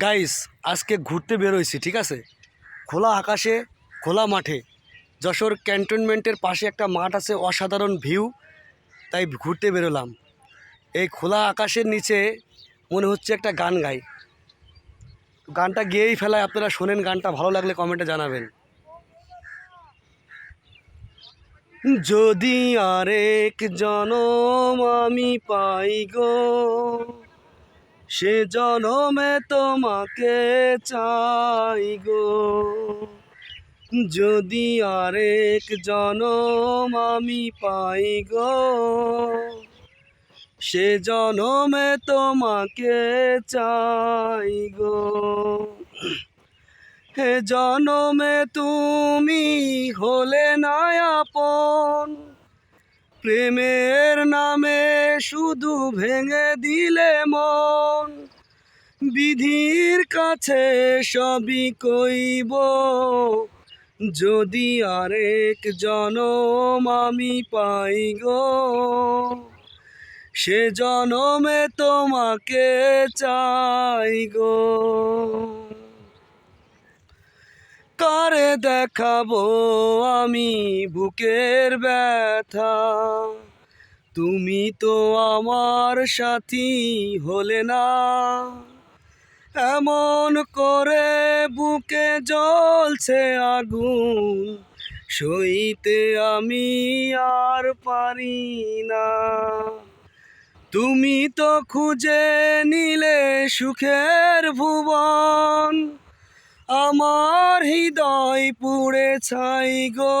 Guys আজকে ঘুরতে বেরোইছি, ঠিক আছে? খোলা আকাশে, খোলা মাঠে। যশোর ক্যান্টনমেন্টের পাশে একটা মাঠ আছে, অসাধারণ ভিউ। তাই ঘুরতে বেরোলাম। এই খোলা আকাশের নিচে মনে হচ্ছে একটা গান গাই। গানটা গেয়েই ফেলায়, আপনারা শোনেন গানটা, ভালো লাগলে কমেন্টে জানাবেন। যদি আরেক জনম আমি পাই গো সে জনমে তোমাকে চাই গো। যদি আরেক জনম আমি পাই গো, সে জনমে তোমাকে চাই গো। হে জনমে তুমি হলে না আপন, প্রেমের নামে শুধু ভেঙে দিলে মন। বিধির কাছে সবই কইব, যদি আরেক জনম আমি পাই গো। সে জনমে তোমাকে চাই গো। কারে দেখাবো আমি বুকের ব্যথা? তুমি তো আমার সাথী হলে না। এমন করে বুকে জ্বলছে আগুন, সইতে আমি আর পারি না। তুমি তো খুঁজে নিলে সুখের ভুবন, আমার হৃদয় পুড়ে ছাই গো।